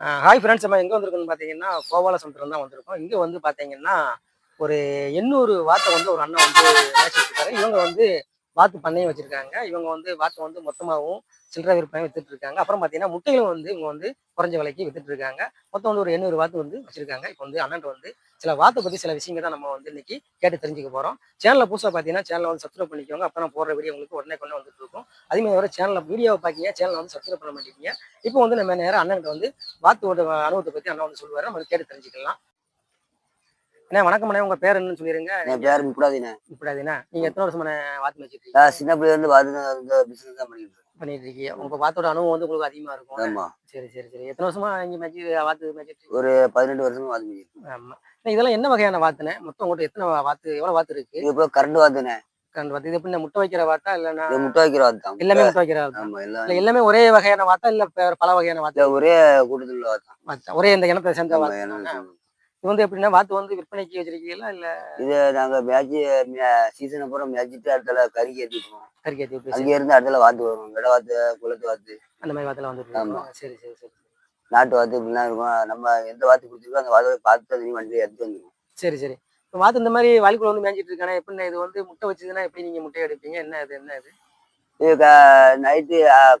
Hi friends நம்ம எங்கே வந்திருக்கோம்னு பார்த்தீங்கன்னா கோபால சமுத்திரம் தான் வந்திருக்கோம். இங்கே வந்து பார்த்தீங்கன்னா ஒரு எண்ணூறு வார்த்தை வந்து ஒரு அண்ணன் வந்து மேய்ச்சிட்டு இவங்க வந்து வாத்து பண்ணையும் வச்சிருக்காங்க. இவங்க வந்து வாத்தை வந்து மொத்தமாகவும் சில்லறை விற்பனையும் வித்துட்டு இருக்காங்க. அப்புறம் பார்த்தீங்கன்னா முட்டைகளும் வந்து இவங்க வந்து குறைஞ்ச விலைக்கு வித்துட்டு இருக்காங்க. மொத்தம் வந்து ஒரு எண்ணூறு வாத்து வந்து வச்சிருக்காங்க. இப்போ வந்து அண்ணன் வந்து சில வாத்தை பற்றி சில விஷயங்கள் தான் நம்ம வந்து இன்னைக்கு கேட்டு தெரிஞ்சுக்க போகிறோம் சேனலில் புதுசாக பார்த்தீங்கன்னா சேனலை வந்து சப்ஸ்கிரைப் பண்ணிக்கோங்க. அப்போ நான் போடுற வீடியோ உங்களுக்கு உடனே கொண்டு வந்துட்டு இருக்கும். அதே மாதிரி வர சேனலில் வீடியோவை பார்க்கீங்க சேனலை வந்து சப்ஸ்கிரைப் பண்ண மாட்டேங்க இப்போ வந்து நம்ம நேரம் அண்ணன்கிட்ட வந்து வாத்து அனுபவத்தை பற்றி அண்ணன் வந்து சொல்லுவார். நம்ம கேட்டு தெரிஞ்சுக்கலாம். அண்ணா வணக்கம் அண்ணா உங்க பேர் என்னன்னு சொல்லிருங்க. என் பேர் முப்படாதீண்ணே இப்படாதுண்ணா நீங்க எத்தனை வருஷமான வாத்து நான் சின்ன பிள்ளைல இருந்து வாத்து பிசினஸ் தான் பண்ணிட்டு இருக்கேன். பண்ணிட்டு இருக்கீங்க உங்க வாத்தோட அனுபவம் வந்து உங்களுக்கு அதிகமா இருக்கும். ஆமா. சரி சரி சரி. எத்தனை வருஷமா இங்க மேட்ச் வாத்து மேட்ச் ஒரு பதினெட்டு வருஷமா வாத்து மேய்ச்சிட்டு ஆமா. இதெல்லாம் என்ன வகையான வாத்துண்ணே? மொத்தம் உங்கள்கிட்ட எத்தனை வாத்து எவ்வளவு வாத்து இருக்கு? இது இப்போ கரண்ட் வாத்துண்ணே. அந்த வாத்து. இது எப்படி முட்டை வைக்கிற வாத்தா இல்லைன்னா முட்டை வைக்கிற வாத்து எல்லாமே முட்டை வைக்கிற வாத்தா ஆமா எல்லாம். ஒரே வகையான வாத்தா இல்ல பல வகையான வாத்தா? ஒரே கூட்டத்தில் உள்ள வாத்து. ஒரே இந்த இனத்தை சேர்ந்த வாத்து? இது வந்து எப்படின்னா வாத்து வந்து விற்பனைக்கு வச்சிருக்கீங்களா? இல்ல இது நாங்க மேட்ச் சீசன் அப்புறம் மேட்சிட்டு அடுத்தால கறி கறிக்கு ஏத்தி விட்டு அங்கே இருந்து அடுத்தால வாத்து வரும். வெடை வாத்து குளத்து வாத்து. அந்த மாதிரி வாத்துல வந்துட்டு ஆமா. சரி சரி சரி. நாட்டு வாத்து இப்படிலாம் இருக்கும். நம்ம எந்த வாத்து பிடிச்சிருக்கோ அந்த வாத்தை பார்த்து அது வண்டியில் எடுத்து வந்துடும் சரி சரி. இப்போ வாத்து இந்த மாதிரி வாலிக்குள்ள வந்து மேய்ஞ்சிட்டு இருக்கானே? எப்படின்னா இது வந்து முட்டை வச்சதுன்னா எப்படி நீங்க முட்டை எடுப்பீங்க? என்ன இது என்ன இது இது நைட்டு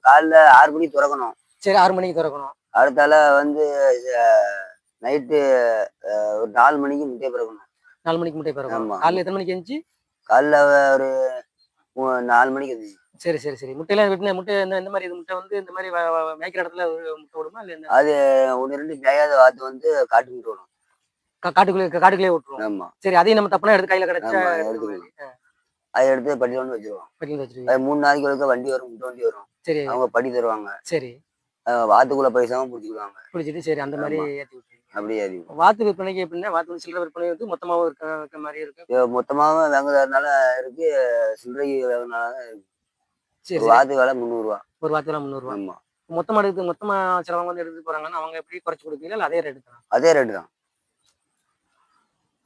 காலைல ஆறு மணிக்கு திறக்கணும். சரி ஆறு மணிக்கு திறக்கணும். அடுத்தால வந்து நைட்டு ஒரு நாலு மணிக்கு முட்டையை பிறக்கணும். நாலு மணிக்கு முட்டை பிறக்கணும். ஆமா. காலைல எத்தனை மணிக்கு எழுந்துச்சு காலைல ஒரு நாலு மணிக்கு இருந்துச்சு சரி சரி சரி. முட்டையெல்லாம் விட்டு முட்டை இந்த மாதிரி இது முட்டை வந்து இந்த மாதிரி மேய்க்கிற இடத்துல ஒரு முட்டை விடுமா இல்லை அது ஒன்று ரெண்டு மேயாத வாத்து வந்து காட்டு முட்டை விடும் காட்டுக்குள்ளே காட்டுக்குள்ளே விட்டுருவோம். ஆமா. சரி அதையும் நம்ம தப்புனா எடுத்து கையில கிடைச்சா அதை எடுத்து பட்டி கொண்டு வச்சிருவோம். பட்டியல் வச்சிருவீங்க. அது மூணு நாளைக்கு ஒருக்க வண்டி வரும் முட்டை வண்டி வரும். சரி. அவங்க படி தருவாங்க. சரி. வாத்துக்குள்ள பைசாவும் பிடிச்சிக்குவாங்க. பிடிச்சிட்டு சரி அந்த மாதிரி ஏற்றி அப்படியே ஏறி வாத்து விற்பனைக்கு எப்படின்னா வாத்து சில்லறை விற்பனை வந்து மொத்தமாகவும் இருக்க இருக்க மாதிரி இருக்கு. மொத்தமாக வாங்குறதுனால இருக்கு சில்லறை வாங்கினால இருக்கு. சரி வாத்து விலை முந்நூறுரூவா ஒரு வாத்துலாம் முந்நூறுவா. ஆமா. மொத்தமா எடுத்து மொத்தமா சிலவங்க வந்து எடுத்து போறாங்கன்னா அவங்க எப்படி குறைச்சு கொடுப்பீங்களா? அதே ரேட்டு தான்? அதே ரேட்டு தான்.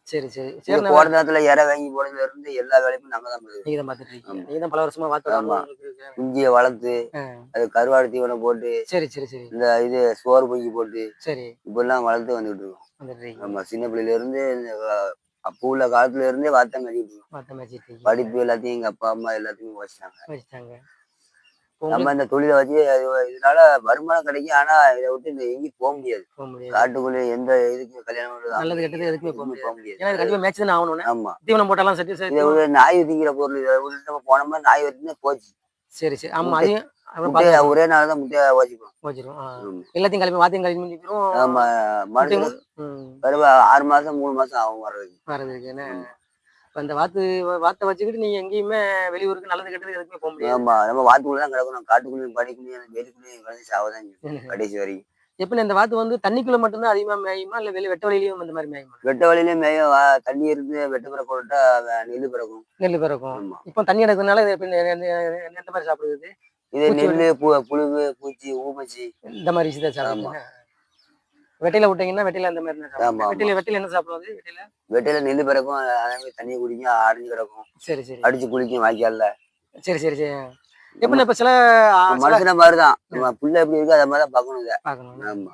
சரி சரி. சரி போற நேரத்துல இற வாங்கி போடுறதுல இருந்து எல்லா வேலையுமே நாங்க தான் நீங்க தான் பாத்துட்டு இருக்கீங்க. நீங்க தான் பல வருஷமா இருக்கு. குஞ்சியை வளர்த்து அது கருவாடு தீவனம் போட்டு சரி சரி சரி. இந்த இது சோறு பொங்கி போட்டு சரி. இப்பெல்லாம் வளர்த்து வந்துட்டு இருக்கோம். ஆமா சின்ன பிள்ளையில இருந்து அப்போ உள்ள காலத்துல இருந்தே வார்த்தை இருக்கோம். மேய்ச்சிட்டு இருக்கீங்க. படிப்பு எல்லாத்தையும் எங்க அப்பா அம்மா எல்லாத்தையும் வச்சுட்டாங்க நம்ம இந்த தொழிலை வச்சு இது- இதனால வருமானம் கிடைக்கும். ஆனா இதை விட்டு இந்த எங்கேயும் போக முடியாது. காட்டுக்குள்ள எந்த இதுக்கு கல்யாணம் நல்லது கெட்டது எதுக்குமே போக முடியாது. ஏன்னா கண்டிப்பா மேய்ச்சி தானே ஆகணும்னு. ஆமா. தீவனம் போட்டாலும் சரி சரி ஒரு நாய் திங்கிற பொருள் விட்டு நம்ம போனோம்னா நாய் வரைக்கும் போச்சு. சரி சரி. ஆமா அதையும் ஒரே நாள் தான் முட்டையை வச்சுப்போம் வச்சிரும் ஆ. எல்லாத்தையும் கிளம்பி வாத்தையும் கிளம்பி முடிக்கிறோம். ஆமா. மனுஷங்க ம். வருவா ஆறு மாசம் மூணு மாசம் ஆகும் வர்றதுக்கு. வரதுக்கு என்ன. இப்ப இந்த வாத்து வாத்தை வச்சுக்கிட்டு நீங்க எங்கேயுமே வெளியூருக்கு நல்லது கெட்டது எதுக்குமே போக முடியாது. ஆமா நம்ம வாத்துக்குள்ள தான் கிடக்கணும். காட்டுக்குள்ளேயும் படிக்கணும் வெளிக்குள்ளேயும் கிடந்து சாவதான் கடைசி வரைக்கும் எப்படி இந்த வாத்து வந்து தண்ணிக்குள்ள மட்டும்தான் அதிகமா மேயுமா? இல்ல வெளிய வெட்ட வழியிலயும் இந்த மாதிரி மேயுமா? வெட்ட வழியிலே மேய வா- தண்ணி இருந்து வெட்ட பிறக்க விட்டா நெல் பிறக்கும். நெல் பிறக்கும். இப்போ தண்ணி எடுக்கிறதுனால எந்த மாதிரி சாப்பிடுது இது பு புழுவு பூச்சி ஊமச்சி. இந்த மாதிரி விஷயத்த சாப்பிடுது வெட்டையில விட்டீங்கன்னா வெட்டையில அந்த மாதிரி. வெட்டையில வெட்டையில என்ன சாப்பிடுவது வெட்டையில வெட்டையில நெல் பிறக்கும் அதே மாதிரி தண்ணி குடிக்கும் ஆடிஞ்சு கிடக்கும். சரி சரி. அடிச்சு குளிக்கும் வாய்க்கால்ல. சரி சரி சரி. எப்படி இப்ப சில மனுஷன மாதிரிதான். நம்ம புள்ள எப்படி இருக்கு அதை மாதிரி தான் பார்க்கணும். இதை பார்க்கணும் ஆமா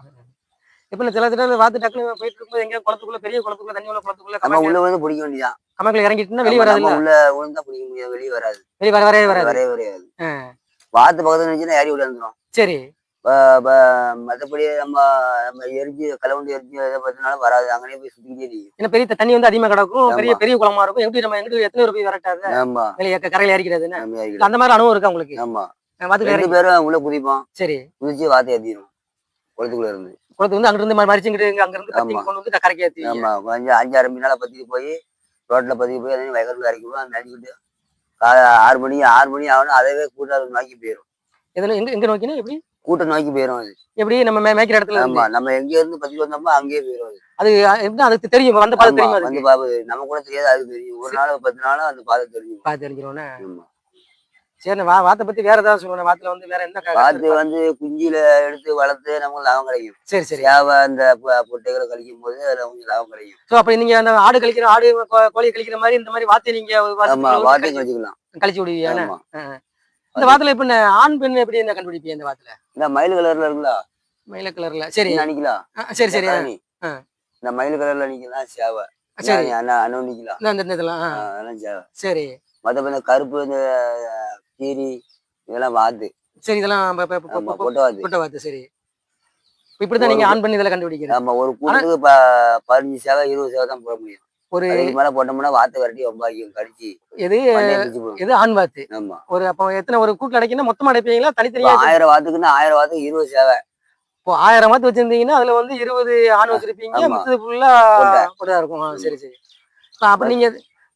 இப்ப சில திடல வாத்து டக்குனு போயிட்டு இருக்கும்போது எங்க குளத்துக்குள்ள பெரிய குளத்துக்குள்ள தண்ணி உள்ள குளத்துக்குள்ள நம்ம உள்ள வந்து பிடிக்க வேண்டியதான் கமக்கில் இறங்கிட்டுன்னா வெளியே வராது உள்ள விழுந்தா பிடிக்க முடியாது வெளியே வராது. வெளியே வர வரவே வராது. வரவே வராது. வாத்து பக்கத்துல இருந்துச்சுன்னா ஏறி விழுந்துரும் சரி. மற்றபடி நம்ம நம்ம எரிஞ்சு கலவுண்டு எரிஞ்சு எதை பார்த்தனால வராது. அங்கனே போய் சுத்திக்கிட்டே நிற்கும் ஏன்னா பெரிய தண்ணி வந்து அதிகமா கிடக்கும். பெரிய. பெரிய குளமா இருக்கும். எப்படி நம்ம எங்கிட்டு எத்தனை பேர் போய் வரட்டாது? ஆமா. கரையில ஏறிக்கலாம். அந்த மாதிரி அனுபவம் இருக்கா உங்களுக்கு? ஆமா. ரெண்டு பேரும் உள்ள குதிப்போம். சரி. குதிச்சு வாத்து ஏத்திரும் குளத்துக்குள்ள இருந்து. குளத்து வந்து அங்கிட்டு இருந்து மறிச்சுங்கிட்டு அங்க இருந்து. கொண்டு வந்து கரைக்கு ஏத்தி. ஆமா. கொஞ்சம் அஞ்சாறு மீனால பத்திட்டு போய் ரோட்ல பத்திட்டு போய் அதையும் வயக்கத்துல இறக்கிடுவோம் அதை நினைக்கிட்டு காலை ஆறு மணி ஆறு மணி ஆகணும் அதை நோக்கி போயிடும் எதுல எங்க எங்க நோக்கினா எப்படி? கூட்டம் நோக்கி போயிடும் அது. எப்படி நம்ம மேய்க்கிற இடத்துல ஆமா நம்ம எங்க இருந்து பத்திட்டு வந்தோமோ அங்கேயே போயிடும் அது. அது எப்படி அதுக்கு தெரியும் வந்த பாதை தெரியும் வந்து பாபு நம்ம கூட தெரியாது அதுக்கு தெரியும். ஒரு நாள் பத்து நாளும் அந்த பாதை தெரியும் பார்த்து தெரிஞ்சிருவோம்னா. சரி வா வாத்தை பத்தி வேற ஏதாவது சொல்லுவேன் வாத்துல வந்து வேற என்ன வாத்து? வந்து குஞ்சில எடுத்து வளர்த்து நமக்கு லாபம் கிடைக்கும். சரி சரி. சேவை அந்த பொட்டைகளை கழிக்கும் போது அதுல கொஞ்சம் லாபம் கிடைக்கும். சோ அப்ப நீங்க அந்த ஆடு கழிக்கிற ஆடு கோழி கழிக்கிற மாதிரி இந்த மாதிரி வாத்தை நீங்க வாத்து கழிச்சுக்கலாம். கழிச்சு விடுவீங்க இந்த வாத்துல இப்ப ஆண் பெண் எப்படி என்ன கண்டுபிடிப்பீங்க இந்த வாத்துல? இந்த மயில் கலர்ல இருக்குல்ல மயில கலர்ல. சரி. ஆ, சரி சரி. இந்த மயில் கலர்ல நிக்கலாம் சேவை. சரி. அண்ணன் நிக்கலாம் இந்த இந்த இதெல்லாம் சேவை. சரி. மத்தபடி இந்த கருப்பு இந்த கீரி இதெல்லாம் வாத்து. சரி இதெல்லாம் ப- ப- ப- ஆமா ப- கொட்டை வாத்து. கொட்டை வாத்து சரி. இப்படிதான் நீங்க ஆன் பண்ணி இதெல்லாம் கண்டுபிடிக்கிறது. ஆமா ஒரு கூட்டுக்கு பதினஞ்சு சேவை இருபது சேவை தான் போட முடியும். ஒரு மேல போட்டோம்னா வாத்து வரட்டி ரொம்ப ஆகியும் கடிச்சு எது எது ஆண் வாத்து? ஆமா. ஒரு அப்போ எத்தனை ஒரு கூட்டில் அடைக்கினா மொத்தமா அடைப்பீங்களா? தனித்தனியா ஆயிரம் வாத்துக்குன்னா ஆயிரம் வாத்துக்கு இருபது சேவை. இப்போ ஆயிரம் வாத்து வச்சிருந்தீங்கன்னா அதுல வந்து இருபது ஆண் வச்சிருப்பீங்க. மொத்தது ஃபுல்லா. கொட்டா இருக்கும். சரி சரி. அப்ப நீங்க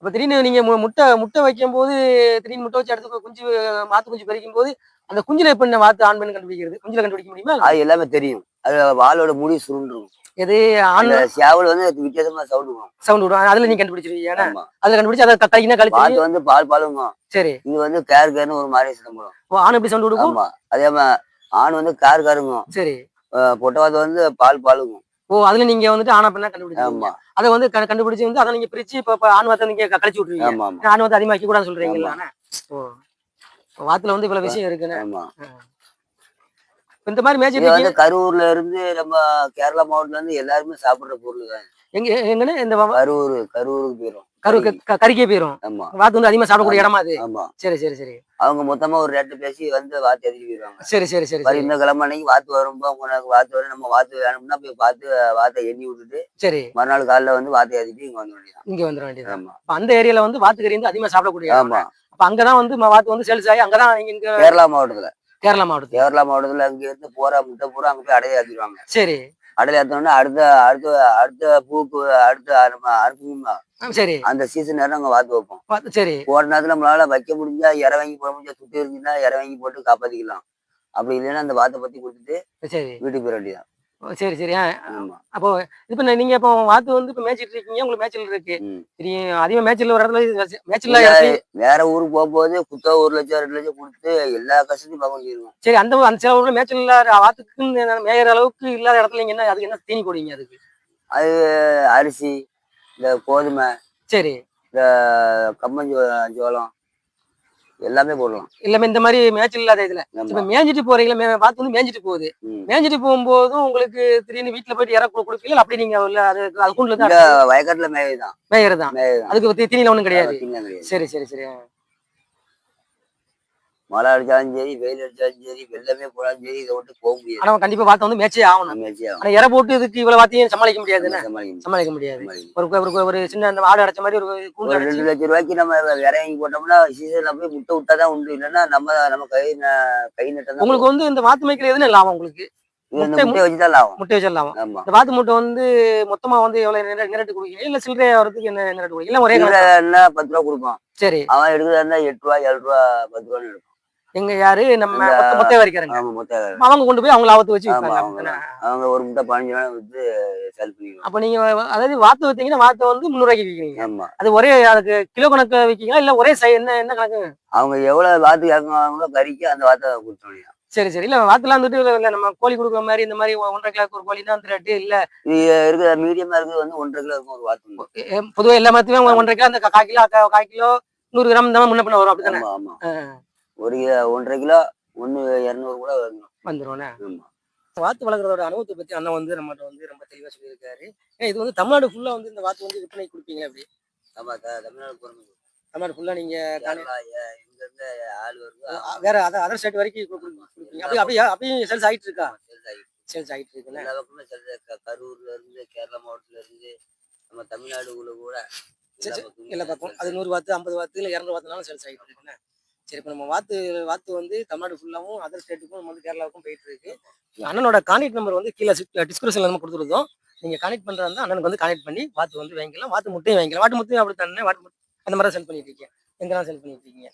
இப்ப திடீர்னு நீங்க முட்டை முட்டை வைக்கும் போது திடீர்னு முட்டை வச்சு அடுத்து குஞ்சு மாத்து குஞ்சு பறிக்கும் போது அந்த குஞ்சுல எப்ப வாத்து ஆண் பண்ணி கண்டுபிடிக்கிறது? குஞ்சுல கண்டுபிடிக்க முடியுமா? அது எல்லாமே தெரியும். அது வாளோட முடி சுருண்டும் எது சேவல் வந்து வித்தியாசமா சவுண்ட் வரும். சவுண்ட் விடும் அதுல நீங்க கண்டுபிடிச்சிருவீங்க ஏன்னா? அதுல கண்டுபிடிச்சு அதை கையினா கழிச்சு வந்து பால் பாலுங்க சரி. இது வந்து கேர் கேர்னு ஒரு மாதிரி சிதம்பரம் ஓ, ஆண் எப்படி சவுண்ட் விடுக்கும் அதே மாதிரி ஆண் வந்து கார் காருங்க சரி. பொட்டை வாத்து வந்து பால் பாலுங்க ஓ அதுல நீங்க வந்துட்டு ஆணா பெண்ணா கண்டுபிடிச்சிருவீங்க. ஆமா. அதை வந்து கண்டுபிடிச்சு வந்து அதை நீங்க பிரிச்சு இப்ப ஆண் வாத்தை நீங்க கழிச்சு விட்டுருவீங்க. ஆண் வாத்தை அதிகமாக்கி கூடாது சொல்றீங்களா அண்ணா? ஓ வாத்துல வந்து இவ்வளவு விஷயம் இருக்குன்னு. இந்த மாதிரி மேய்ச்சிட்டு வந்து கரூர்ல இருந்து நம்ம கேரளா மாவட்டத்துல இருந்து எல்லாருமே சாப்பிடுற பொருள் தான். எங்க எங்கன்னு இந்த கரூர் கரூருக்கு போயிரும். கரு க- கறிக்கே போயிரும். ஆமா. வாத்து வந்து அதிகமா சாப்பிடக்கூடிய இடமா அது? ஆமா. சரி சரி சரி. அவங்க மொத்தமா ஒரு ரேட்டு பேசி வந்து வாத்து எழுதி போயிருவாங்க சரி சரி சரி இந்த கிழமை அன்னைக்கு வாத்து வரும்போ உனக்கு வாத்து வரும் நம்ம வாத்து வேணும்னா போய் பார்த்து வாத்தை எண்ணி விட்டுட்டு சரி. மறுநாள் காலைல வந்து வாத்தை ஏற்றிட்டு இங்க வந்து வேண்டியதான் இங்க வந்துட வேண்டியது ஆமா. அப்ப அந்த ஏரியால வந்து வாத்து கறி வந்து அதிகமா சாப்பிடக்கூடிய இடம். ஆமா அப்ப அங்கதான் வந்து வாத்து வந்து சேல்ஸ் ஆகி அங்கதான் இங்க கேரளா மாவட்டத்துல. கேரளா மாவட்டத்துல. கேரளா மாவட்டத்துல அங்க இருந்து போற முட்டை பூரா அங்க போய் அடையை ஏற்றிடுவாங்க சரி. அடையை ஏற்றோடனே அடுத்த அடுத்த அடுத்த பூக்கு அடுத்த ஆ, சரி. அந்த சீசன் நேரம் அங்க வாத்து வைப்போம். சரி. போற நேரத்துல நம்மளால வைக்க முடிஞ்சா இற வாங்கி போட முடிஞ்சா சுட்டு இருந்துச்சுன்னா இற வாங்கி போட்டு காப்பாத்திக்கலாம். அப்படி இல்லைன்னா அந்த வாத்தை பத்தி கொடுத்துட்டு வீட்டுக்கு போயிட வேண்டியதான் சரி சரி. அப்போ இப்ப நீங்க இப்போ வாத்து வந்து இப்ப மேய்ச்சிட்டு இருக்கீங்க உங்களுக்கு மேய்ச்சல் இருக்கு. சரி அதிகமா மேய்ச்சல் ஒரு இடத்துல மேய்ச்சல் வேற ஊருக்கு போகும்போது குத்தா ஒரு லட்சம் ரெண்டு லட்சம் கொடுத்து எல்லா கஷ்டத்தையும் பார்க்க வேண்டியிருக்கும். சரி அந்த அந்த சில ஊர்ல மேய்ச்சல் இல்லாத வாத்துக்குன்னு மேயிற அளவுக்கு இல்லாத இடத்துல நீங்க என்ன அதுக்கு என்ன தீனி போடுவீங்க அதுக்கு? அது அரிசி இந்த கோதுமை சரி. இந்த கம்மஞ்சோ ஜோளம். எல்லாமே போடலாம். எல்லாமே இந்த மாதிரி மேய்ச்சல் இல்லாத இதுல. இப்ப மேய்ஞ்சிட்டு போறீங்களா வாத்து வந்து மேய்ஞ்சிட்டு போகுது. மேய்ஞ்சிட்டு போகும்போதும் உங்களுக்கு திடீர்னு வீட்டுல போயிட்டு இற கொடுப்பீங்க இல்ல அப்படி நீங்க அது தான் வயக்காட்டுல மேயதான். மேயறது? தான் மேயதான் அதுக்கு தீனில ஒண்ணும் கிடையாது. கிடையாது. சரி சரி சரி. மழை அடிச்சாலும் சரி வெயில் அடிச்சாலும் சரி வெள்ளமே போனாலும் சரி இதை விட்டு போக முடியாது. ஆனா கண்டிப்பா வாத்தை வந்து மேய்ச்சே ஆகணும். நம்ம வச்சு ஆகணும். ஆனா இற போட்டு இதுக்கு இவ்வளவு வாத்தையும் சமாளிக்க நம்ம சமாளிக்க முடியாது. ஒரு ஒரு ஒரு சின்ன அந்த ஆடு அடைச்ச மாதிரி ஒரு ஒரு ரெண்டு லட்சம் ரூபாய்க்கு நம்ம வாங்கி போட்டோம்னா சீசன்ல போய் முட்டை விட்டாதான் உண்டு. இல்லைன்னா நம்ம நம்ம கை கை நட்டம் உங்களுக்கு வந்து இந்த வாத்து மேய்க்கிற எதுன்னு லாபம் உங்களுக்கு? முட்டை- லாபம். முட்டை வச்சு லாபம். ஆமா. இந்த வாத்து முட்டை வந்து மொத்தமா வந்து எவ்வளவு நிர- நிரட்டு கொடுக்கீங்க இல்ல சில்லறையா வரதுக்கு என்ன நிரட்டு கொடுக்கீங்க இல்ல ஒரே என்ன பத்து ரூபா கொடுப்பான். சரி. அவன் எடுக்கிறதா இருந்தா எட்டு ரூபா ஏழு ரூபா பத்து ரூபான்னு எடுப்பான். எங்க யாரு? நம்ம மொத்த வரைக்கிறேங்க ஆமா மொத்த அவங்க கொண்டு போய் அவங்க லாபத்தை வச்சு அவங்க ஒரு முட்டை பதினஞ்சு ரூபா வித்து செல் பண்ணிக்கலாம் அப்ப நீங்க அதாவது வாத்து வித்தீங்கன்னா வாத்தை வந்து முந்நூறுவாய்க்கு விற்கிறீங்க ஆமா. அது ஒரே அதுக்கு கிலோ கணக்கு விற்கீங்களா இல்ல ஒரே சை என்ன என்ன கணக்கு? அவங்க எவ்வளவு வாத்து இறங்குவாங்களோ கறிக்கு அந்த வாத்தை கொடுத்தோம் சரி சரி. இல்ல வாத்துலாம் வந்துட்டு இல்ல, நம்ம கோழி கொடுக்குற மாதிரி இந்த மாதிரி ஒன்றரை கிலோக்கு ஒரு கோழி தான் ரேட்டு இல்ல. இருக்கிற மீடியமா இருக்கிறது வந்து ஒன்றரை கிலோ இருக்கும் ஒரு வாத்து ஒண்ணு. எ- எ- பொதுவா எல்லா மாத்துமே ஒன்றரை கிலோ அந்த கால் கிலோ கால் கிலோ நூறு கிராம் மாதிரி முன்ன பின்ன வரும் அப்படித்தானே? ஒரு கிலோ ஒன்றரை கிலோ ஒண்ணு இரநூறு கூட வரணும் வந்துரும்ண்ணே ஆமா. வாத்து வளர்க்குறதோட அனுபவத்தை பத்தி அண்ணன் வந்து நம்மகிட்ட வந்து ரொம்ப தெளிவா சொல்லியிருக்காரு. ஏன் இது வந்து தமிழ்நாடு ஃபுல்லா வந்து இந்த வாத்து வந்து விற்பனை கொடுப்பீங்க அப்படி? ஆமா த- தமிழ்நாடு போறோம் தமிழ்நாடு ஃபுல்லா நீங்க காணி- கேரளா எ- இங்க இருந்து ஆள் வருது வேற அத அதர் ஸ்டேட் வரைக்கும் கொடுப்பீங்க. அப்படி அப்படியே? அப்படியும் சேல்ஸ் ஆயிட்டு இருக்கா? sales ஆகி- சேல்ஸ் ஆயிட்டு இருக்குண்ணே எல்லா பக்கமும் sales ஆகி- க- கரூர்ல இருந்து கேரளா மாவட்டத்துல இருந்து நம்ம தமிழ்நாடுக்குள்ள கூட எல்லா பக்கம் அது நூறு வாத்து ஐம்பது வாத்து இல்லை இரநூறு வாத்துனாலும் சேல்ஸ் ஆகிட்டு இருக்குண்ணே சரி இப்போ நம்ம வாத்து வாத்து வந்து தமிழ்நாடு ஃபுல்லாகவும் அதர் ஸ்டேட்டுக்கும் நம்ம வந்து கேரளாவுக்கும் போயிட்டு இருக்கு அண்ணனோட கான்டாக்ட் நம்பர் வந்து கீழே டிஸ்கிரிப்ஷன்ல நம்ம கொடுத்துருந்தோம் நீங்க கான்டாக்ட் பண்றதா அண்ணனுக்கு வந்து கான்டாக்ட் பண்ணி வாத்து வந்து வாங்கிக்கலாம். வாத்து முட்டையும் வாங்கிக்கலாம். வாட்டு முட்டையும் அப்படி தானே வாட்டு அந்த மாதிரி தான் செல் பண்ணிட்டு இருக்கீங்க. எங்கெல்லாம் செல் பண்ணிட்டு இருக்கீங்க?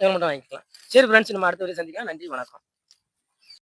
எவ்வளோ மட்டும் வாங்கிக்கலாம்? சரி ஃப்ரெண்ட்ஸ் நம்ம அடுத்த வரை சந்திக்கலாம். நன்றி வணக்கம்.